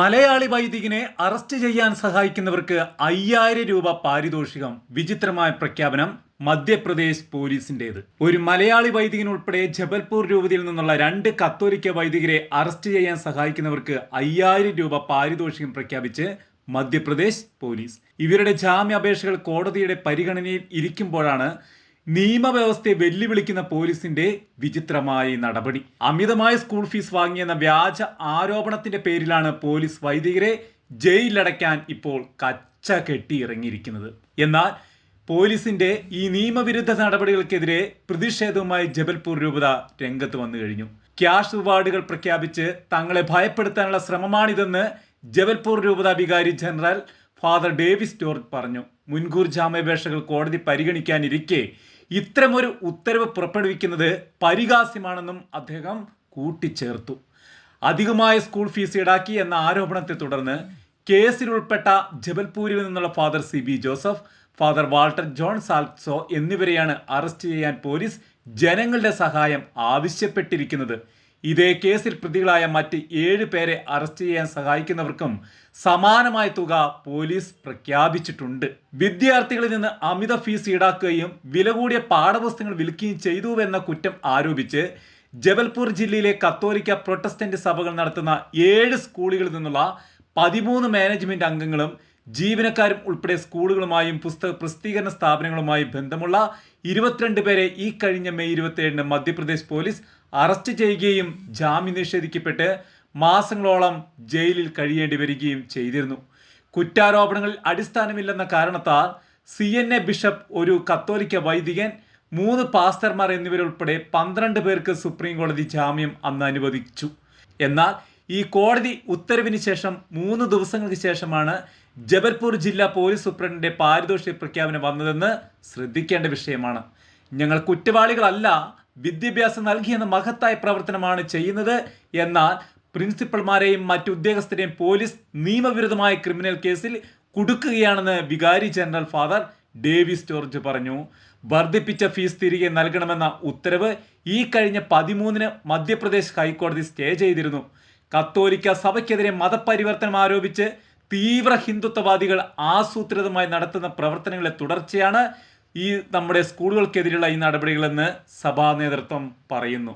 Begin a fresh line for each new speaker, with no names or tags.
Malayali വൈദികനെ arrest ചെയ്യാൻ സഹായിക്കുന്നവർക്ക് അയ്യായിരം രൂപ പാരിതോഷികം വിചിത്രമായ പ്രഖ്യാപനം മധ്യപ്രദേശ് പോലീസിന്റേത്. ഒരു മലയാളി വൈദികൻ ഉൾപ്പെടെ ജബൽപൂർ രൂപതയിൽ നിന്നുള്ള രണ്ട് കത്തോലിക്ക വൈദികരെ അറസ്റ്റ് ചെയ്യാൻ സഹായിക്കുന്നവർക്ക് അയ്യായിരം രൂപ പാരിതോഷികം പ്രഖ്യാപിച്ച് മധ്യപ്രദേശ് പോലീസ്. ഇവരുടെ ജാമ്യാപേക്ഷകൾ കോടതിയുടെ പരിഗണനയിൽ ഇരിക്കുമ്പോഴാണ് നിയമവ്യവസ്ഥയെ വെല്ലുവിളിക്കുന്ന പോലീസിന്റെ വിചിത്രമായ നടപടി. അമിതമായ സ്കൂൾ ഫീസ് വാങ്ങിയെന്ന വ്യാജ ആരോപണത്തിന്റെ പേരിലാണ് പോലീസ് വൈദികരെ ജയിലിലടയ്ക്കാൻ ഇപ്പോൾ കച്ച കെട്ടി ഇറങ്ങിയിരിക്കുന്നത് എന്നാൽ പോലീസിന്റെ ഈ നിയമവിരുദ്ധ നടപടികൾക്കെതിരെ പ്രതിഷേധവുമായി ജബൽപൂർ രൂപത രംഗത്ത് വന്നു കഴിഞ്ഞു. ക്യാഷ് റിവാർഡുകൾ പ്രഖ്യാപിച്ച് തങ്ങളെ ഭയപ്പെടുത്താനുള്ള ശ്രമമാണിതെന്ന് ജബൽപൂർ രൂപത വികാരി ജനറൽ ഫാദർ ഡേവിസ് ജോർജ് പറഞ്ഞു മുൻകൂർ ജാമ്യാപേക്ഷകൾ കോടതി പരിഗണിക്കാനിരിക്കെ ഇത്തരമൊരു ഉത്തരവ് പുറപ്പെടുവിക്കുന്നത് പരിഹാസ്യമാണെന്നും അദ്ദേഹം കൂട്ടിച്ചേർത്തു. അധികമായ സ്കൂൾ ഫീസ് ഈടാക്കി എന്ന ആരോപണത്തെ തുടർന്ന് കേസിൽ ഉൾപ്പെട്ട ജബൽപൂരിൽ നിന്നുള്ള father C B Joseph father Walter John സാൽസോ എന്നിവരെയാണ് അറസ്റ്റ് ചെയ്യാൻ പോലീസ് ജനങ്ങളുടെ സഹായം ആവശ്യപ്പെട്ടിരിക്കുന്നത്. ഇതേ കേസിൽ പ്രതികളായ മറ്റ് ഏഴ് പേരെ അറസ്റ്റ് ചെയ്യാൻ സഹായിക്കുന്നവർക്കും സമാനമായ തുക പോലീസ് പ്രഖ്യാപിച്ചിട്ടുണ്ട്. വിദ്യാർത്ഥികളിൽ നിന്ന് അമിത ഫീസ് ഈടാക്കുകയും വില കൂടിയ പാഠപുസ്തകങ്ങൾ വിൽക്കുകയും ചെയ്തുവെന്ന കുറ്റം ആരോപിച്ച് ജബൽപൂർ ജില്ലയിലെ കത്തോലിക്ക പ്രൊട്ടസ്റ്റന്റ് സഭകൾ നടത്തുന്ന ഏഴ് സ്കൂളുകളിൽ നിന്നുള്ള പതിമൂന്ന് മാനേജ്മെന്റ് അംഗങ്ങളും ജീവനക്കാരും ഉൾപ്പെടെ സ്കൂളുകളുമായും പുസ്തക പ്രസിദ്ധീകരണ സ്ഥാപനങ്ങളുമായും ബന്ധമുള്ള ഇരുപത്തിരണ്ട് പേരെ ഈ കഴിഞ്ഞ മെയ് ഇരുപത്തിയേഴിന് മധ്യപ്രദേശ് പോലീസ് അറസ്റ്റ് ചെയ്യുകയും ജാമ്യം നിഷേധിക്കപ്പെട്ട് മാസങ്ങളോളം ജയിലിൽ കഴിയേണ്ടി വരികയും ചെയ്തിരുന്നു. കുറ്റാരോപണങ്ങളിൽ അടിസ്ഥാനമില്ലെന്ന കാരണത്താൽ സി എൻ എ ബിഷപ്പ് ഒരു കത്തോലിക്ക വൈദികൻ മൂന്ന് പാസ്റ്റർമാർ എന്നിവരുൾപ്പെടെ പന്ത്രണ്ട് പേർക്ക് സുപ്രീം കോടതി ജാമ്യം അന്ന് അനുവദിച്ചു. എന്നാൽ ഈ കോടതി ഉത്തരവിന് ശേഷം മൂന്ന് ദിവസങ്ങൾക്ക് ശേഷമാണ് ജബൽപൂർ ജില്ലാ പോലീസ് സൂപ്രണ്ടിന്റെ പാരിതോഷിക പ്രഖ്യാപനം വന്നതെന്ന് ശ്രദ്ധിക്കേണ്ട വിഷയമാണ്. ഞങ്ങൾ കുറ്റവാളികളല്ല വിദ്യാഭ്യാസം നൽകിയെന്ന മഹത്തായ പ്രവർത്തനമാണ് ചെയ്യുന്നത് എന്നാൽ പ്രിൻസിപ്പൽമാരെയും മറ്റു ഉദ്യോഗസ്ഥരെയും പോലീസ് നിയമവിരുദ്ധമായ ക്രിമിനൽ കേസിൽ കുടുക്കുകയാണെന്ന് വികാരി ജനറൽ ഫാദർ ഡേവിസ് ജോർജ് പറഞ്ഞു. വർദ്ധിപ്പിച്ച ഫീസ് തിരികെ നൽകണമെന്ന ഉത്തരവ് ഈ കഴിഞ്ഞ പതിമൂന്നിന് മധ്യപ്രദേശ് ഹൈക്കോടതി സ്റ്റേ ചെയ്തിരുന്നു. കത്തോലിക്ക സഭയ്ക്കെതിരെ മതപരിവർത്തനം ആരോപിച്ച് തീവ്ര ഹിന്ദുത്വവാദികൾ ആസൂത്രിതമായി നടത്തുന്ന പ്രവർത്തനങ്ങളെ തുടർച്ചയാണ് ഈ നമ്മുടെ സ്കൂളുകൾക്കെതിരെയുള്ള ഈ നടപടികളെന്ന് സഭാ നേതൃത്വം പറയുന്നു.